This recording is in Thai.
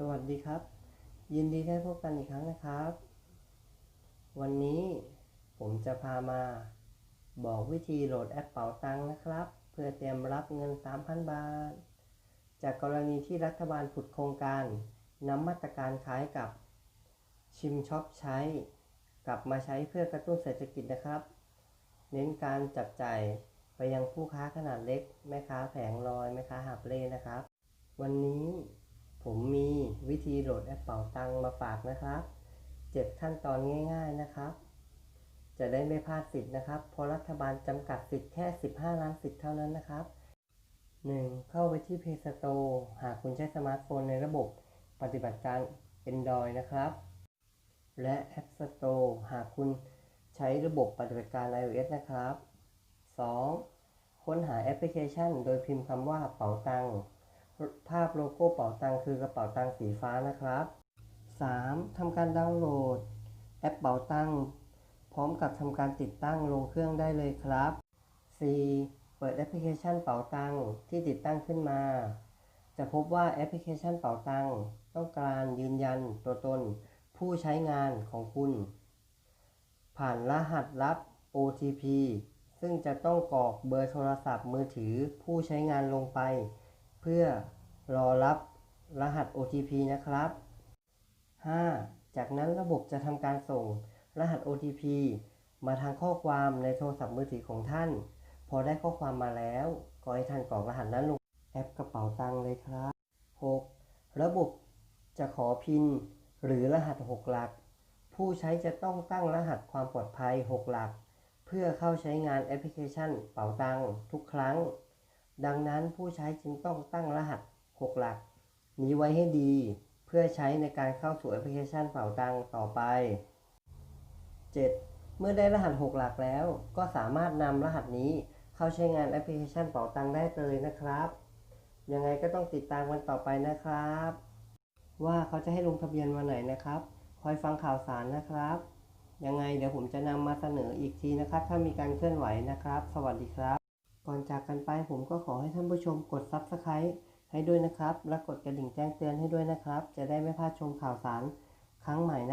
สวัสดีครับ ยินดีได้พบกันอีกครั้งนะครับ วันนี้ผมจะพามาบอกวิธีโหลดแอปเป๋าตังค์นะครับ เพื่อเตรียมรับเงิน 3,000 บาท จากกรณีที่รัฐบาลผุดโครงการนำมาตรการคล้ายกับชิมช็อปใช้ กลับมาใช้เพื่อกระตุ้นเศรษฐกิจนะครับ เน้นการจับจ่ายไปยังผู้ค้าขนาดเล็กแม่ค้าแผงลอยแม่ค้าหาบเล่นะครับ วันนี้ ผมมีวิธีโหลดแอปเป๋าตังมาฝากนะครับ 7 ขั้นตอนง่าย ๆนะครับ จะได้ไม่พลาดสิทธิ์นะครับ เพราะรัฐบาลจำกัดสิทธิ์แค่ 15 ล้านสิทธิ์เท่านั้นนะครับ 1. เข้าไปที่ Play Store หากคุณใช้สมาร์ทโฟนในระบบปฏิบัติการ Android นะครับ และ App Store หากคุณใช้ระบบปฏิบัติการ iOS นะครับ 2. ค้นหาแอปพลิเคชัน โดยพิมพ์คำว่าเป๋าตัง ภาพโลโก้เป๋าตังคือกระเป๋าตังสีฟ้านะครับ 3. ทำการดาวน์โหลด แอปเป๋าตังพร้อมกับทำการติดตั้งลงเครื่องได้เลยครับ 4. เปิดแอปพลิเคชันเป๋าตังที่ติดตั้งขึ้นมา จะพบว่าแอปพลิเคชันเป๋าตังต้องการยืนยันตัวตนผู้ใช้งานของคุณ ผ่านรหัสลับ OTP ซึ่งจะต้องกรอกเบอร์โทรศัพท์มือถือผู้ใช้งานลงไป เพื่อรอรับรหัส OTP นะครับ 5. จากนั้นระบบจะทำการส่งรหัส OTP มาทางข้อความในโทรศัพท์มือถือของท่าน พอได้ข้อความมาแล้ว ก็ให้ท่านกรอกรหัสนั้นลงแอปกระเป๋าตังค์เลยครับ 6. ระบบจะขอพิน หรือรหัส 6 หลัก ผู้ใช้จะต้องตั้งรหัสความปลอดภัย 6 หลัก เพื่อเข้าใช้งานแอปพลิเคชันเป๋าตังค์ทุกครั้ง ดังนั้นผู้ใช้จึงต้องตั้งรหัส 6 หลัก นี้ไว้ให้ดี เพื่อใช้ในการเข้าสู่แอปพลิเคชันเป๋าตังต่อไป 7. เมื่อได้รหัส 6 หลักแล้ว ก็สามารถนำรหัสนี้เข้าใช้งานแอปพลิเคชันเป๋าตังได้เลยนะครับ ยังไงก็ต้องติดตามกันต่อไปนะครับ ว่าเขาจะให้ลงทะเบียนวันไหนนะครับ คอยฟังข่าวสารนะครับ ยังไงเดี๋ยวผมจะนำมาเสนออีกทีนะครับ ถ้ามีการเคลื่อนไหวนะครับ สวัสดีครับ ก่อนจากกันไปผมก็ขอให้ท่านผู้ชมกด Subscribe ให้ด้วยนะครับ และกดกระดิ่งแจ้งเตือนให้ด้วยนะครับ จะได้ไม่พลาดชมข่าวสารครั้งใหม่นะ